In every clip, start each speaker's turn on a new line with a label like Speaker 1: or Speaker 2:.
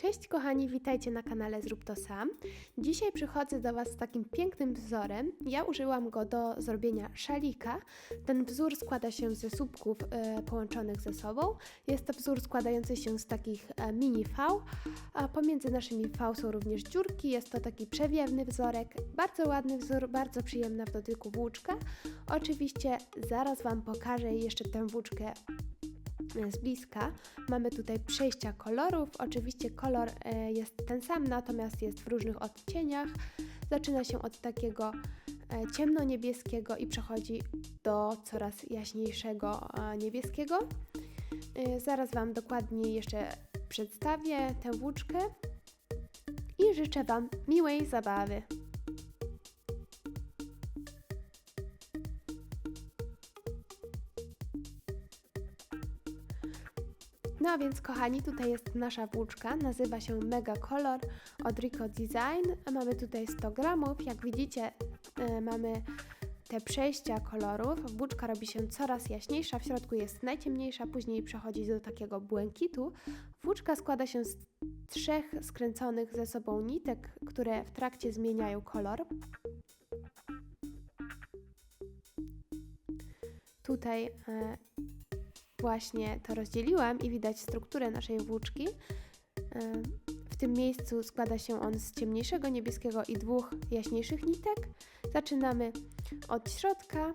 Speaker 1: Cześć kochani, witajcie na kanale Zrób to sam. Dzisiaj przychodzę do Was z takim pięknym wzorem. Ja użyłam go do zrobienia szalika. Ten wzór składa się ze słupków e, połączonych ze sobą. Jest to wzór składający się z takich e, mini V, a pomiędzy naszymi V są również dziurki. Jest to taki przewiewny wzorek. Bardzo ładny wzór, bardzo przyjemna w dotyku włóczka. Oczywiście zaraz Wam pokażę jeszcze tę włóczkę z bliska. Mamy tutaj przejścia kolorów. Oczywiście kolor e, jest ten sam, natomiast jest w różnych odcieniach. Zaczyna się od takiego e, ciemno-niebieskiego i przechodzi do coraz jaśniejszego niebieskiego. Zaraz Wam dokładnie jeszcze przedstawię tę włóczkę i życzę Wam miłej zabawy. No więc kochani, tutaj jest nasza włóczka, nazywa się Mega Color od Rico Design. Mamy tutaj 100 gramów, jak widzicie yy, mamy te przejścia kolorów. Włóczka robi się coraz jaśniejsza, w środku jest najciemniejsza, później przechodzi do takiego błękitu. Włóczka składa się z trzech skręconych ze sobą nitek, które w trakcie zmieniają kolor. Tutaj yy, właśnie to rozdzieliłam i widać strukturę naszej włóczki. W tym miejscu składa się on z ciemniejszego niebieskiego i dwóch jaśniejszych nitek. Zaczynamy od środka.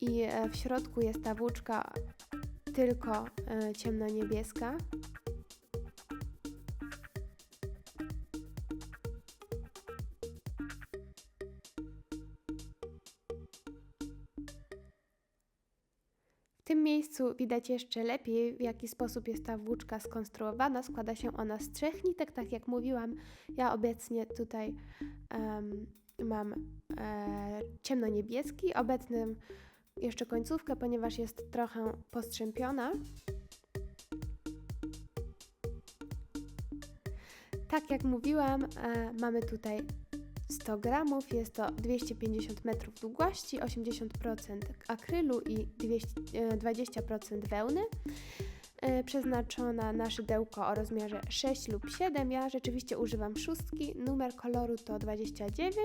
Speaker 1: I e, w środku jest ta włóczka tylko e, ciemno-niebieska. Tym miejscu widać jeszcze lepiej, w jaki sposób jest ta włóczka skonstruowana. Składa się ona z trzech nitek, tak jak mówiłam. Ja obecnie tutaj um, mam e, ciemno-niebieski, obecnym jeszcze końcówkę, ponieważ jest trochę postrzępiona. Tak jak mówiłam, e, mamy tutaj 100 gramów, jest to 250 metrów długości, 80% akrylu i 200, 20% wełny. E, przeznaczona na szydełko o rozmiarze 6 lub 7. Ja rzeczywiście używam szóstki. Numer koloru to 29.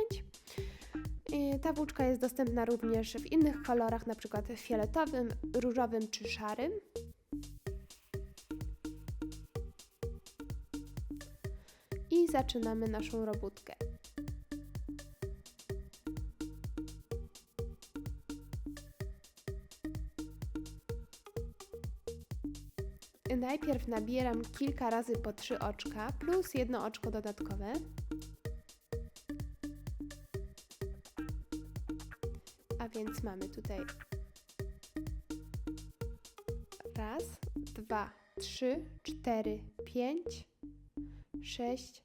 Speaker 1: E, ta włóczka jest dostępna również w innych kolorach, np. fioletowym, różowym czy szarym. I zaczynamy naszą robótkę. Najpierw nabieram kilka razy po trzy oczka plus jedno oczko dodatkowe. A więc mamy tutaj raz, dwa, trzy, cztery, pięć, sześć,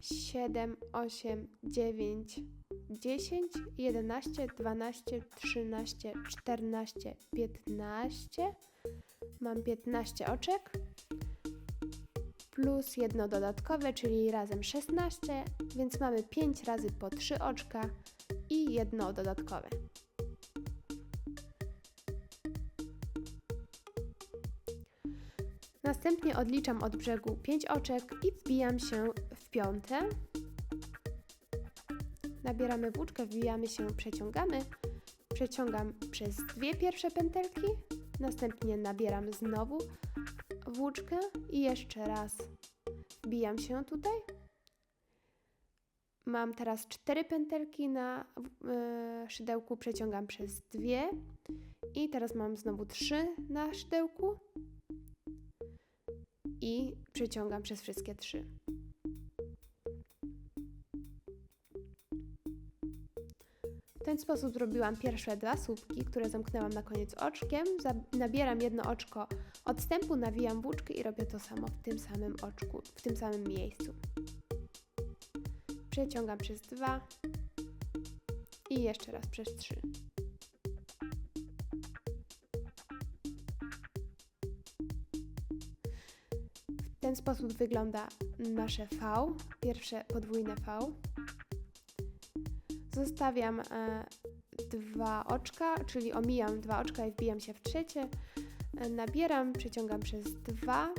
Speaker 1: siedem, osiem, dziewięć, dziesięć, jedenaście, dwanaście, trzynaście, czternaście, piętnaście mam 15 oczek plus jedno dodatkowe, czyli razem 16, więc mamy 5 razy po 3 oczka i jedno dodatkowe. Następnie odliczam od brzegu 5 oczek i wbijam się w piąte. Nabieramy włóczkę, wbijamy się, przeciągamy. Przeciągam przez dwie pierwsze pętelki, Następnie nabieram znowu włóczkę i jeszcze raz wbijam się tutaj. Mam teraz cztery pętelki na yy, szydełku, przeciągam przez dwie i teraz mam znowu trzy na szydełku i przeciągam przez wszystkie trzy. Ten sposób zrobiłam pierwsze dwa słupki, które zamknęłam na koniec oczkiem. Nabieram jedno oczko odstępu, nawijam włóczkę i robię to samo w tym samym oczku, w tym samym miejscu. Przeciągam przez dwa i jeszcze raz przez trzy. W ten sposób wygląda nasze V, pierwsze podwójne V. Zostawiam e, dwa oczka, czyli omijam dwa oczka i wbijam się w trzecie. E, Nabieram, przeciągam przez dwa.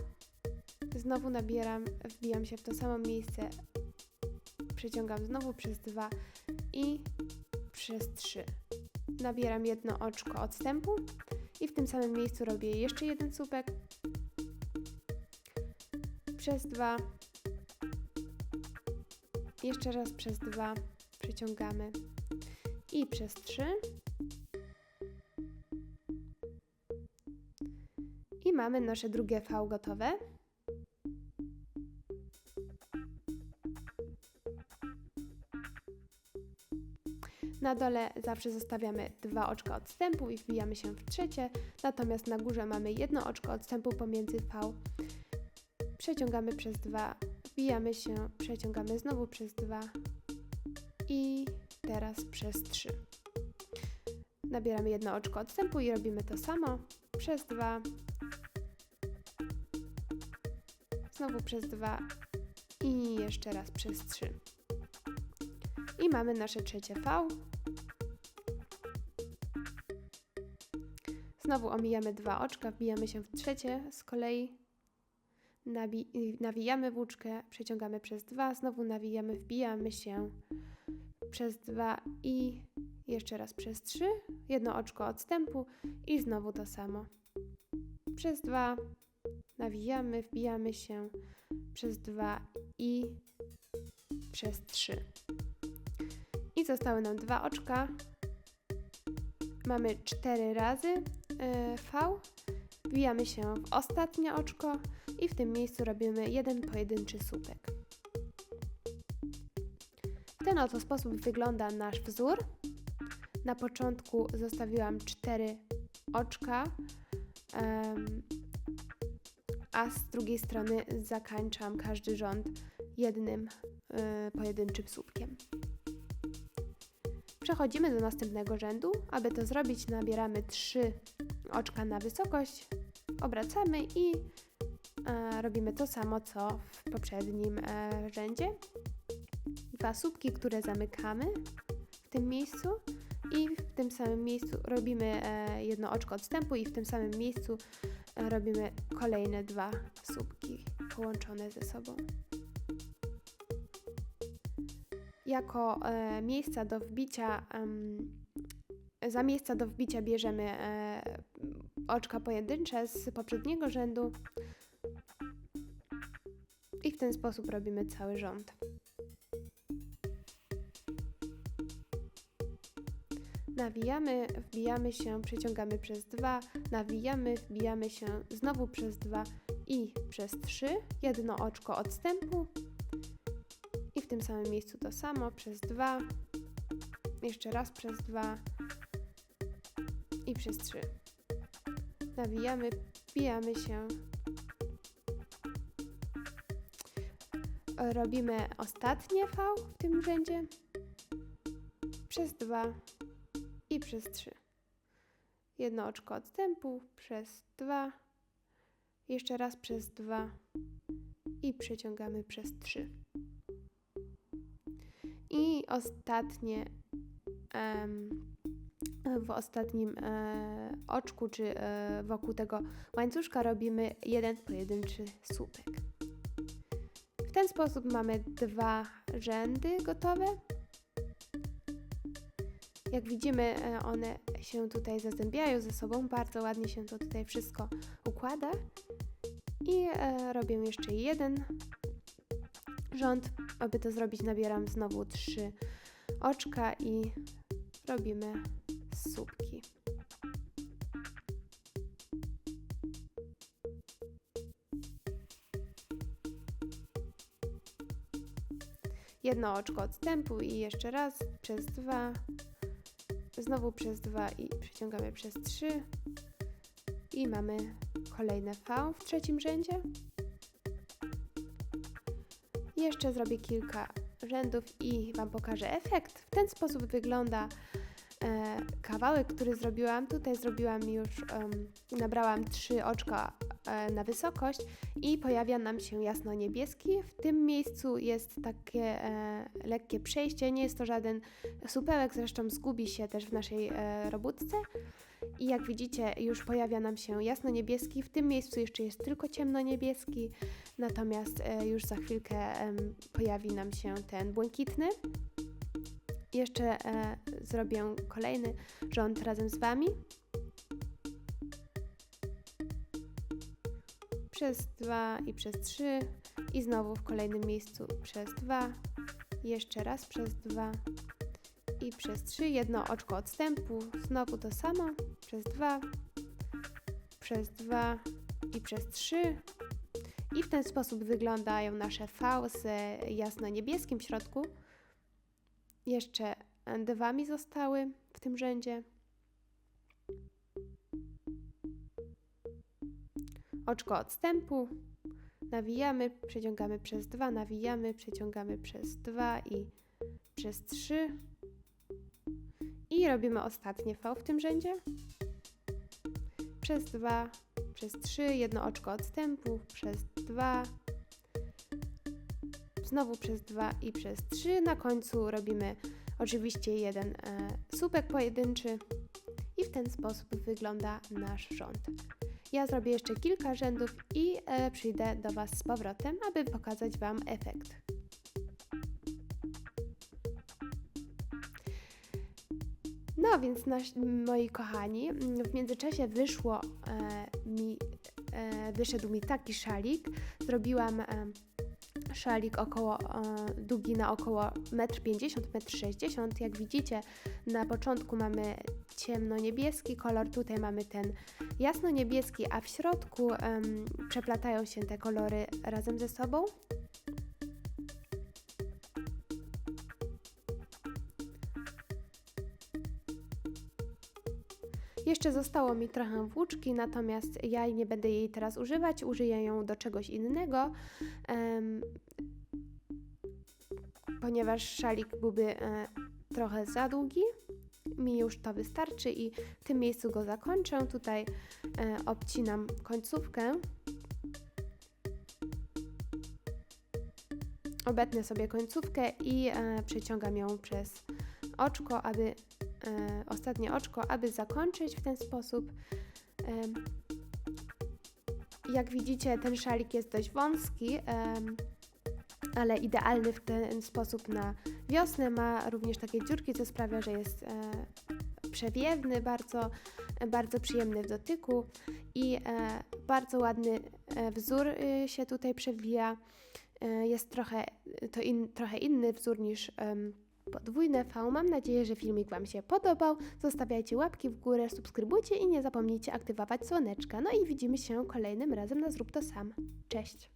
Speaker 1: Znowu nabieram, wbijam się w to samo miejsce, przeciągam znowu przez dwa i przez trzy. Nabieram jedno oczko odstępu i w tym samym miejscu robię jeszcze jeden słupek przez dwa jeszcze raz przez dwa przeciągamy i przez trzy. I mamy nasze drugie V gotowe. Na dole zawsze zostawiamy dwa oczka odstępu i wbijamy się w trzecie, natomiast na górze mamy jedno oczko odstępu pomiędzy V. Przeciągamy przez dwa, wbijamy się, przeciągamy znowu przez dwa i teraz przez trzy. Nabieramy jedno oczko odstępu i robimy to samo przez dwa, znowu przez dwa i jeszcze raz przez trzy. I mamy nasze trzecie V. Znowu omijamy dwa oczka, wbijamy się w trzecie, z kolei nawijamy włóczkę, przeciągamy przez dwa, znowu nawijamy, wbijamy się przez dwa i jeszcze raz przez trzy, jedno oczko odstępu i znowu to samo. Przez dwa nawijamy, wbijamy się przez dwa i przez trzy. I zostały nam dwa oczka. Mamy cztery razy y, V. Wbijamy się w ostatnie oczko i w tym miejscu robimy jeden pojedynczy słupek. Ten oto sposób wygląda nasz wzór. Na początku zostawiłam cztery oczka, a z drugiej strony zakańczam każdy rząd jednym y, pojedynczym słupkiem. Przechodzimy do następnego rzędu. Aby to zrobić, nabieramy 3 oczka na wysokość, obracamy i e, robimy to samo co w poprzednim e, rzędzie. Dwa słupki, które zamykamy w tym miejscu i w tym samym miejscu robimy e, jedno oczko odstępu i w tym samym miejscu e, robimy kolejne dwa słupki połączone ze sobą jako e, miejsca do wbicia, za miejsca do wbicia bierzemy oczka pojedyncze z poprzedniego rzędu i w ten sposób robimy cały rząd. Nawijamy, wbijamy się, przeciągamy przez dwa, nawijamy, wbijamy się znowu przez dwa i przez trzy, jedno oczko odstępu. I w tym samym miejscu to samo przez dwa, jeszcze raz przez dwa i przez trzy. Nawijamy, wbijamy się. Robimy ostatnie V w tym rzędzie. Przez dwa i przez trzy. Jedno oczko odstępu przez dwa, jeszcze raz przez dwa i przeciągamy przez trzy. I ostatnie em, w ostatnim e, oczku, czy e, wokół tego łańcuszka robimy jeden pojedynczy słupek. W ten sposób mamy dwa rzędy gotowe. Jak widzimy, e, one się tutaj zazębiają ze sobą, bardzo ładnie się to tutaj wszystko układa. I e, robię jeszcze jeden rząd. Aby to zrobić, nabieram znowu trzy oczka i robimy słupki. Jedno oczko odstępu i jeszcze raz przez dwa, znowu przez dwa i przeciągamy przez trzy i mamy kolejne V w trzecim rzędzie. Jeszcze zrobię kilka rzędów i Wam pokażę efekt. W ten sposób wygląda e, kawałek, który zrobiłam. Tutaj zrobiłam już, em, nabrałam trzy oczka na wysokość i pojawia nam się jasno-niebieski. W tym miejscu jest takie e, lekkie przejście, nie jest to żaden supełek, zresztą zgubi się też w naszej e, robótce. I jak widzicie, już pojawia nam się jasno-niebieski. W tym miejscu jeszcze jest tylko ciemno-niebieski, natomiast e, już za chwilkę pojawi nam się ten błękitny. Jeszcze e, zrobię kolejny rząd razem z Wami. Przez dwa i przez trzy i znowu w kolejnym miejscu przez dwa, jeszcze raz przez dwa i przez trzy, jedno oczko odstępu, znowu to samo, przez dwa, przez dwa i przez trzy. I w ten sposób wyglądają nasze V z jasno-niebieskim w środku. Jeszcze dwa mi zostały w tym rzędzie. Oczko odstępu. Nawijamy, przeciągamy przez dwa, nawijamy, przeciągamy przez dwa i przez trzy. I robimy ostatnie V w tym rzędzie. Przez dwa, przez trzy, jedno oczko odstępu, przez dwa, znowu przez dwa i przez trzy. Na końcu robimy oczywiście jeden e, słupek pojedynczy i w ten sposób wygląda nasz rząd. Ja zrobię jeszcze kilka rzędów i e, przyjdę do Was z powrotem, aby pokazać Wam efekt. No więc moi kochani, w międzyczasie wyszło e, mi, e, wyszedł mi taki szalik. Zrobiłam e, szalik około, e, długi na około 1,50 m, 1,60 m. Jak widzicie, na początku mamy ciemno-niebieski kolor, tutaj mamy ten jasno-niebieski, a w środku em, przeplatają się te kolory razem ze sobą. Jeszcze zostało mi trochę włóczki, natomiast ja nie będę jej teraz używać, użyję ją do czegoś innego, em, ponieważ szalik byłby e, trochę za długi. Mi już to wystarczy i w tym miejscu go zakończę. Tutaj e, obcinam końcówkę. Obetnę sobie końcówkę i e, przeciągam ją przez oczko, aby e, ostatnie oczko, aby zakończyć w ten sposób. Jak widzicie, ten szalik jest dość wąski, ale idealny w ten sposób na wiosnę. Ma również takie dziurki, co sprawia, że jest e, przewiewny, bardzo, bardzo przyjemny w dotyku i e, bardzo ładny e, wzór e, się tutaj przewija. E, jest trochę, to in, trochę inny wzór niż podwójne V. Mam nadzieję, że filmik Wam się podobał. Zostawiajcie łapki w górę, subskrybujcie i nie zapomnijcie aktywować dzwoneczka. No i widzimy się kolejnym razem na Zrób to sam. Cześć!